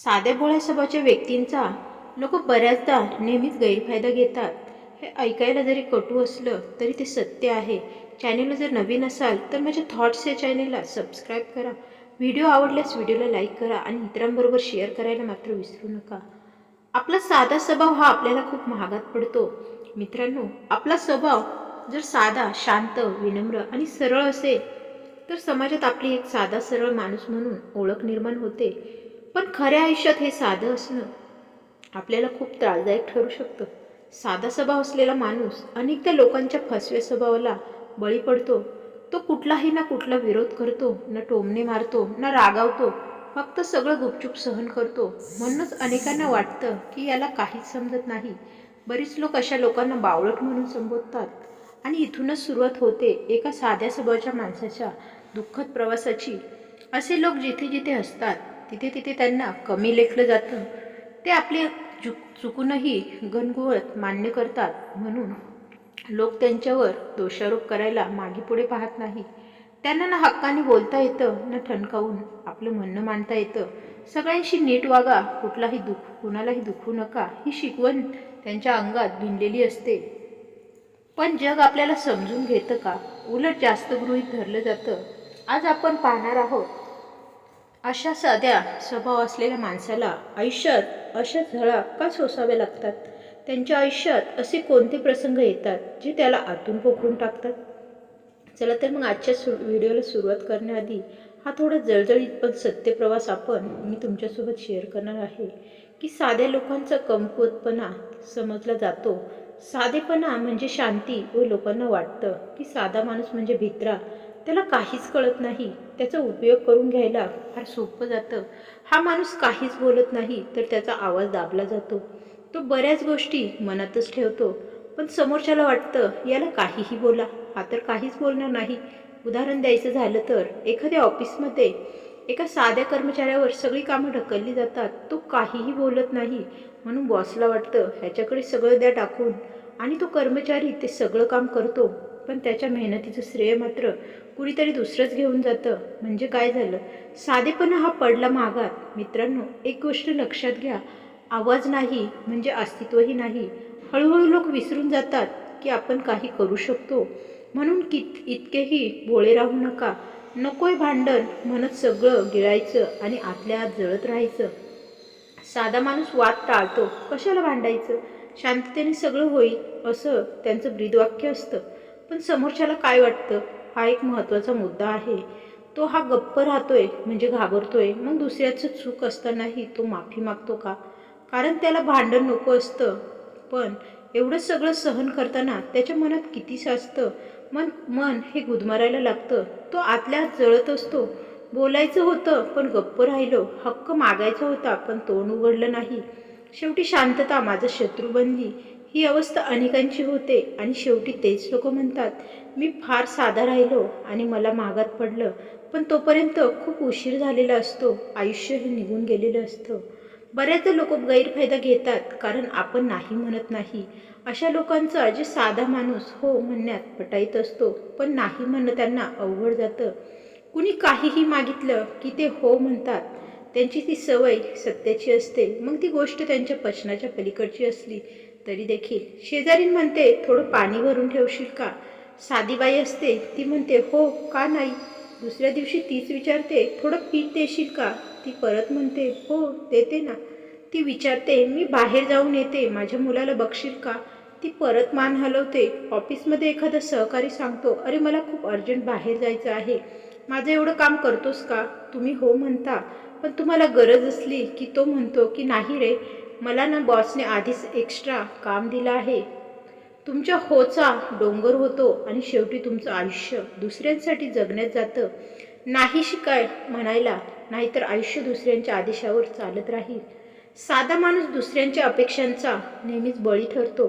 साध्या भोळ्या स्वभावाच्या व्यक्तींचा लोक बऱ्याचदा नेहमीच गैरफायदा घेतात. हे ऐकायला जरी कटू असलं तरी ते सत्य आहे. चॅनेलला जर नवीन असाल तर माझ्या थॉट्स या चॅनेलला सबस्क्राईब करा. व्हिडिओ आवडल्यास व्हिडिओला लाईक करा आणि इतरांबरोबर शेअर करायला मात्र विसरू नका. आपला साधा स्वभाव हा आपल्याला खूप महागात पडतो. मित्रांनो आपला स्वभाव जर साधा शांत विनम्र आणि सरळ असेल तर समाजात आपली एक साधा सरळ माणूस म्हणून ओळख निर्माण होते. पण खऱ्या आयुष्यात हे साधं असणं आपल्याला खूप त्रासदायक ठरू शकतं. साधा स्वभाव असलेला माणूस अनेकदा लोकांच्या फसव्या स्वभावाला बळी पडतो. तो कुठलाही ना कुठला विरोध करतो ना टोमणे मारतो ना रागावतो फक्त सगळं गुपचूप सहन करतो. म्हणूनच अनेकांना वाटतं की याला काहीच समजत नाही. बरीच लोक अशा लोकांना बावळट म्हणून संबोधतात. आणि इथूनच सुरुवात होते एका साध्या स्वभावाच्या माणसाच्या दुःखद प्रवासाची. असे लोक जिथे जिथे असतात तिथे तिथे त्यांना कमी लेखलं जातं. ते आपले चुक चुकूनही गणगुवत मान्य करतात. म्हणून लोक त्यांच्यावर दोषारोप करायला मागेपुढे पाहत नाही. त्यांना ना हक्काने बोलता येतं ना ठणकावून आपलं म्हणणं मांडता येतं. सगळ्यांशी नीट वागा कुठलाही दुख कुणालाही दुखू नका ही शिकवण त्यांच्या अंगात भिनलेली असते. पण जग आपल्याला समजून घेतं का? उलट जास्त गृहीत धरलं जातं. आज आपण पाहणार आहोत अशा साध्या स्वभाव असलेल्या माणसाला आयुष्यात अशा झळा का सोसाव्या लागतात? त्यांच्या आयुष्यात असे कोणते प्रसंग येतात जे त्याला आतून पोखरून टाकतात? चला तर मग आजच्या सु व्हिडिओला सुरुवात करण्याआधी हा थोडा जळजळीत पण सत्य प्रवास आपण मी तुमच्यासोबत शेअर करणार आहे की साध्या लोकांचा कमकुवतपणा समजला जातो. साधेपणा म्हणजे शांती व लोकांना वाटतं की साधा माणूस म्हणजे भित्रा त्याला काहीच कळत नाही. त्याचा उपयोग करून घ्यायला फार सोपं जातं. हा माणूस काहीच बोलत नाही तर त्याचा आवाज दाबला जातो. तो बऱ्याच गोष्टी मनातच ठेवतो. पण समोरच्याला वाटतं याला काहीही बोला. हा तर काहीच बोलणार नाही. उदाहरण द्यायचं झालं तर एखाद्या ऑफिसमध्ये एका साध्या कर्मचाऱ्यावर सगळी कामं ढकलली जातात. तो काहीही बोलत नाही. म्हणून बॉसला वाटतं ह्याच्याकडे सगळं द्या टाकून. आणि तो कर्मचारी ते सगळं काम करतो. पण त्याच्या मेहनतीचं श्रेय मात्र कुणीतरी दुसरंच घेऊन जातं. म्हणजे काय झालं? साधेपणा हा पडला मागात मित्रांनो एक गोष्ट लक्षात घ्या. आवाज नाही म्हणजे अस्तित्वही नाही. हळूहळू लोक विसरून जातात की आपण काही करू शकतो. म्हणून कित इतकेही भोळे राहू नका. नकोय भांडण. म्हणत सगळं गिळायचं आणि आतल्या आत जळत राहायचं. साधा माणूस वाद टाळतो. कशाला भांडायचं? शांततेने सगळं होईल असं त्यांचं ब्रीदवाक्य असतं. पण समोरच्याला काय वाटतं? हा एक महत्त्वाचा मुद्दा आहे. तो हा गप्प राहतोय म्हणजे घाबरतोय. मग दुसऱ्याचं चूक असतानाही तो माफी मागतो का? कारण त्याला भांडण नको असतं. पण एवढं सगळं सहन करताना त्याच्या मनात किती साचतं? मन मन हे गुदमरायला लागतं. तो आतल्या जळत असतो. बोलायचं होतं पण गप्प राहिलो. हक्क मागायचा होता पण तोंड उघडलं नाही. शेवटी शांतता माझं शत्रू बनली. ही अवस्था अनेकांची होते आणि शेवटी तेच लोक म्हणतात मी फार साधा राहिलो आणि मला मागात पडलं पण तोपर्यंत खूप उशीर झालेला असतो आयुष्य हे निघून गेलेलं असतं. बऱ्याचदा लोक गैरफायदा घेतात कारण आपण नाही म्हणत नाही. अशा लोकांचा जे साधा माणूस हो म्हणण्यात पटाईत असतो पण नाही म्हणणं त्यांना अवघड जातं. कुणी काहीही मागितलं की ते हो म्हणतात. त्यांची ती सवय सत्याची असते. मग ती गोष्ट त्यांच्या पचनाच्या पलीकडची असली. तरी देखील. शेजारीन म्हणते थोडं पाणी भरून ठेवशील का? साधी बाई असते ती म्हणते हो का नाही? दुसऱ्या दिवशी तीच विचारते थोडं पीठ देशील का? ती परत म्हणते हो देते ना. ती विचारते मी बाहेर जाऊन येते माझ्या मुलाला बघशील का? ती परत मान हलवते ऑफिसमध्ये एखादा सहकारी सांगतो अरे मला खूप अर्जंट बाहेर जायचं आहे. माझं एवढं काम करतोस का? तुम्ही हो म्हणता. पण तुम्हाला गरज असली की तो म्हणतो की नाही रे मला ना बॉसने आधीच एक्स्ट्रा काम दिलं आहे. तुमच्या होचा डोंगर होतो आणि शेवटी तुमचं आयुष्य दुसऱ्यांसाठी जगण्यात जातं. नाही शिकाय म्हणायला नाहीतर आयुष्य दुसऱ्यांच्या आदेशावर चालत राहील. साधा माणूस दुसऱ्यांच्या अपेक्षांचा नेहमीच बळी ठरतो.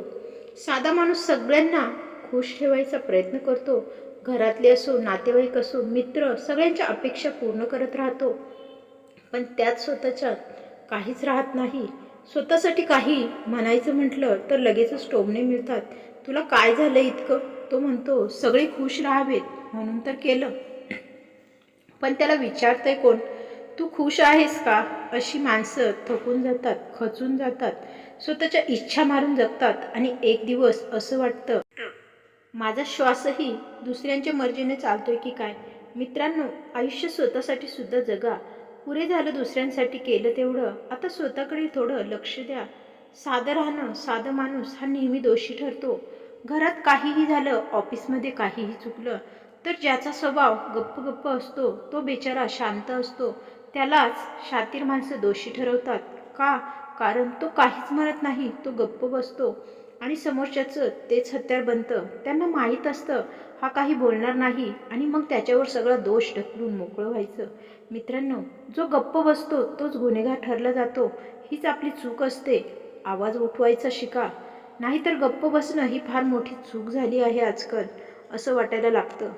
साधा माणूस सगळ्यांना खुश ठेवायचा प्रयत्न करतो. घरातले असो नातेवाईक असो मित्र सगळ्यांच्या अपेक्षा पूर्ण करत राहतो. पण त्यात स्वतःच्या काहीच राहत नाही. स्वतःसाठी काही म्हणायचं म्हटलं तर लगेचच टोमणे मिळतात. तुला काय झालं इतकं? तो म्हणतो सगळे खुश राहावेत. म्हणून तर केलं. पण त्याला विचारतंय कोण? तू खुश आहेस का? अशी माणसं थकून जातात खचून जातात. स्वतःच्या इच्छा मारून जगतात आणि एक दिवस असं वाटतं माझा श्वासही दुसऱ्यांच्या मर्जीने चालतोय की काय? मित्रांनो आयुष्य स्वतःसाठी सुद्धा जगा. पुरे झालं दुसऱ्यांसाठी केलं तेवढं. आता स्वतःकडे थोडं लक्ष द्या. साधं राहणं साधं माणूस हा नेहमी दोषी ठरतो. घरात काहीही झालं ऑफिसमध्ये काहीही चुकलं तर ज्याचा स्वभाव गप्प गप्प असतो तो बेचारा शांत असतो. त्यालाच शातीर माणसं दोषी ठरवतात. का? कारण तो काहीच म्हणत नाही तो गप्प बसतो. आणि समोरच्याचं तेच हत्यार बनतं त्यांना माहीत असतं हा काही बोलणार नाही आणि मग त्याच्यावर सगळा दोष ढकलून मोकळं व्हायचं. मित्रांनो जो गप्प बसतो तोच गुन्हेगार ठरला जातो. हीच आपली चूक असते. आवाज उठवायचा शिका. नाहीतर गप्प बसणं ही फार मोठी चूक झाली आहे आजकाल असं वाटायला लागतं.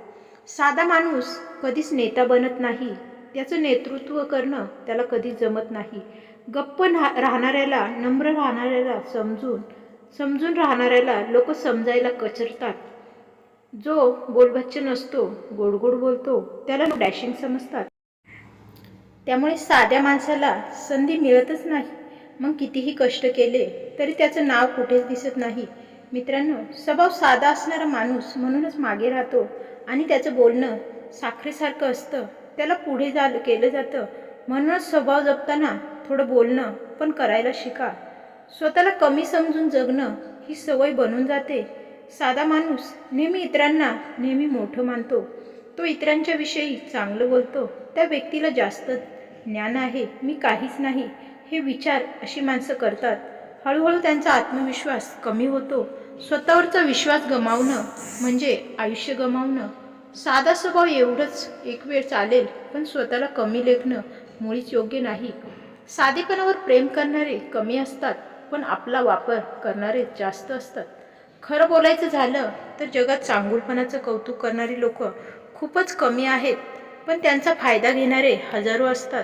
साधा माणूस कधीच नेता बनत नाही. त्याचं नेतृत्व करणं त्याला कधी जमत नाही. गप्प ना- राहणाऱ्याला नम्र राहणाऱ्याला समजून समजून राहणाऱ्याला लोक समजायला कचरतात. जो बोलबच्च नसतो गोड गोड बोलतो त्याला डॅशिंग समजतात. त्यामुळे साध्या माणसाला संधी मिळतच नाही. मग कितीही कष्ट केले तरी त्याचं नाव कुठेच दिसत नाही. मित्रांनो स्वभाव साधा असणारा माणूस म्हणूनच मागे राहतो आणि त्याचं बोलणं साखरेसारखं असतं. त्याला पुढे जा केलं जातं. म्हणूनच स्वभाव जपताना थोडं बोलणं पण करायला शिका. स्वतःला कमी समजून जगणं ही सवय बनून जाते. साधा माणूस नेहमी इतरांना नेहमी मोठं मानतो. तो इतरांच्या विषयी चांगलं बोलतो. त्या व्यक्तीला जास्त ज्ञान आहे. मी काहीच नाही. हे विचार अशी माणसं करतात. हळूहळू त्यांचा आत्मविश्वास कमी होतो. स्वतःवरचा विश्वास गमावणं म्हणजे आयुष्य गमावणं. साधा स्वभाव एवढंच एक वेळ चालेल पण स्वतःला कमी लेखणं मुळीच योग्य नाही. साधेपणावर प्रेम करणारे कमी असतात. पण आपला वापर करणारे जास्त असतात. खरं बोलायचं झालं तर जगात चांगुलपणाचं कौतुक करणारी लोक खूपच कमी आहेत पण त्यांचा फायदा घेणारे हजारो असतात.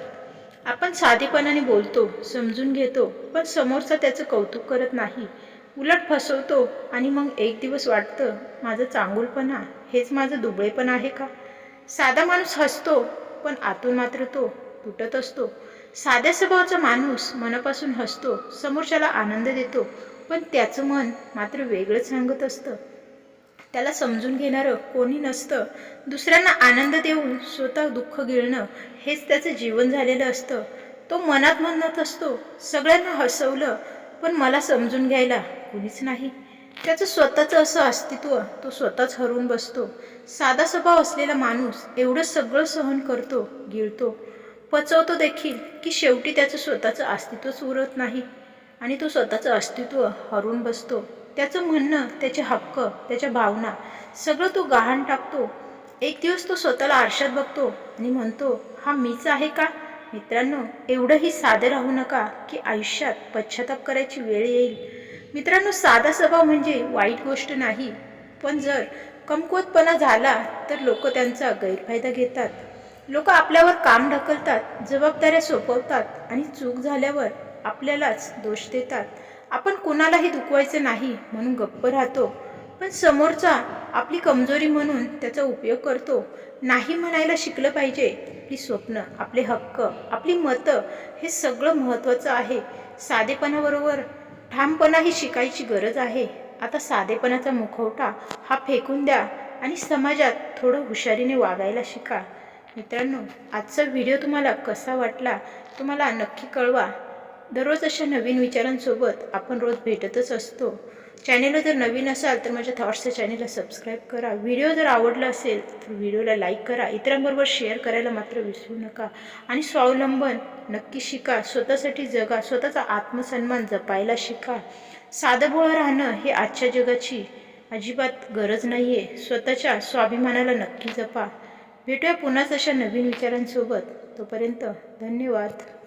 आपण साधेपणाने बोलतो समजून घेतो पण समोरचा त्याचं कौतुक करत नाही. उलट फसवतो आणि मग एक दिवस वाटतं माझं चांगुलपणा हेच माझं दुबळेपण आहे का? साधा माणूस हसतो पण आतून मात्र तो तुटत असतो. साध्या स्वभावाचा माणूस मनापासून हसतो समोरच्याला आनंद देतो पण त्याचं मन मात्र वेगळंच सांगत असतं. त्याला समजून घेणारं कोणी नसतं. दुसऱ्यांना आनंद देऊन स्वतः दुःख गिळणं हेच त्याचं जीवन झालेलं असतं. तो मनात म्हणत असतो सगळ्यांना हसवलं पण मला समजून घ्यायला कुणीच नाही. त्याचं स्वतःचं असं अस्तित्व तो स्वतःच हरवून बसतो. साधा स्वभाव असलेला माणूस एवढं सगळं सहन करतो गिळतो पचवतो देखील की शेवटी त्याचं स्वतःचं अस्तित्वच उरत नाही. आणि तो स्वतःचं अस्तित्व हरून बसतो. त्याचं म्हणणं त्याचे हक्क त्याच्या भावना सगळं तो गहाण टाकतो. एक दिवस तो स्वतःला आरशात बघतो आणि म्हणतो हा मीच आहे का? मित्रांनो एवढंही साधं राहू नका की आयुष्यात पश्चाताप करायची वेळ येईल. मित्रांनो साधा स्वभाव म्हणजे वाईट गोष्ट नाही. पण जर कमकुवतपणा झाला तर लोक त्यांचा गैरफायदा घेतात. लोक आपल्यावर काम ढकलतात जबाबदाऱ्या सोपवतात आणि चूक झाल्यावर आपल्यालाच दोष देतात. आपण कुणालाही दुखवायचं नाही म्हणून गप्प राहतो पण समोरचा आपली कमजोरी म्हणून त्याचा उपयोग करतो. नाही म्हणायला शिकलं पाहिजे आपली स्वप्न आपले हक्क आपली मतं हे सगळं महत्त्वाचं आहे. साधेपणाबरोबर ठामपणाही शिकायची गरज आहे. आता साधेपणाचा मुखवटा हा फेकून द्या आणि समाजात थोडं हुशारीने वागायला शिका. मित्रांनो आजचा व्हिडिओ तुम्हाला कसा वाटला तुम्हाला नक्की कळवा. दररोज अशा नवीन विचारांसोबत आपण रोज भेटतच असतो. चॅनेलला जर नवीन असाल तर माझ्या थॉट्सच्या चॅनेलला सबस्क्राईब करा. व्हिडिओ जर आवडला असेल तर व्हिडिओला लाईक करा. इतरांबरोबर शेअर करायला मात्र विसरू नका. आणि स्वावलंबन नक्की शिका. स्वतःसाठी जगा. स्वतःचा आत्मसन्मान जपायला शिका. साधंभोळं राहणं हे आजच्या जगाची अजिबात गरज नाही आहे स्वतःच्या स्वाभिमानाला नक्की जपा. भेटूया पुन्हाच अशा नवीन विचारांसोबत. तोपर्यंत धन्यवाद.